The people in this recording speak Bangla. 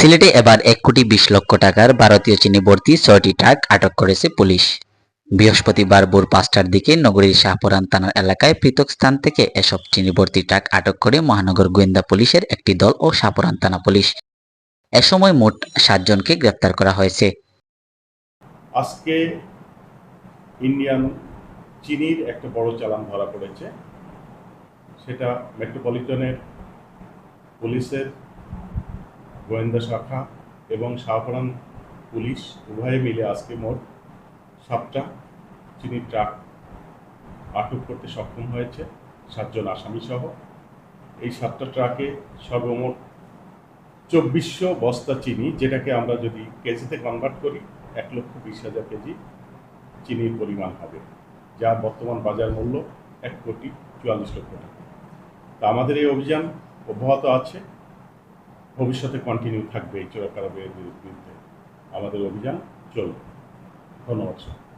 সিলেটে এবার এক কোটি বিশ লক্ষ টাকার ভারতীয় চিনি ছয়টি ট্রাক আটক করেছে পুলিশ। বৃহস্পতিবার ভোর পাঁচটার দিকে নগরীর শাহপুরান থানার এলাকায় পৃথক স্থান থেকে এসব চিনি ট্রাক আটক করে মহানগর গোয়েন্দা পুলিশের একটি দল ও শাহপুরান থানা পুলিশ। এ সময় মোট সাতজনকে গ্রেপ্তার করা হয়েছে। আজকে ইন্ডিয়ান চিনির একটা বড় চালান ধরা পড়েছে। সেটা মেট্রোপলিটনের পুলিশের গোয়েন্দা শাখা এবং শাহপুরান পুলিশ উভয়ে মিলে আজকে মোট সাতটা চিনির ট্রাক আটক করতে সক্ষম হয়েছে, সাতজন আসামি সহ এই সাতটা ট্রাকে সর্বমোট চব্বিশশো বস্তা চিনি, যেটাকে আমরা যদি কেজিতে কনভার্ট করি, এক লক্ষ বিশ হাজার কেজি চিনির পরিমাণ হবে যার বর্তমান বাজার মূল্য এক কোটি চুয়াল্লিশ লক্ষ টাকা। তা আমাদের এই অভিযান অব্যাহত আছে। ভবিষ্যতে কন্টিনিউ থাকবে এই চোরাকারবের বিরুদ্ধে। আমাদের অভিযান চলবে। ধন্যবাদ স্যার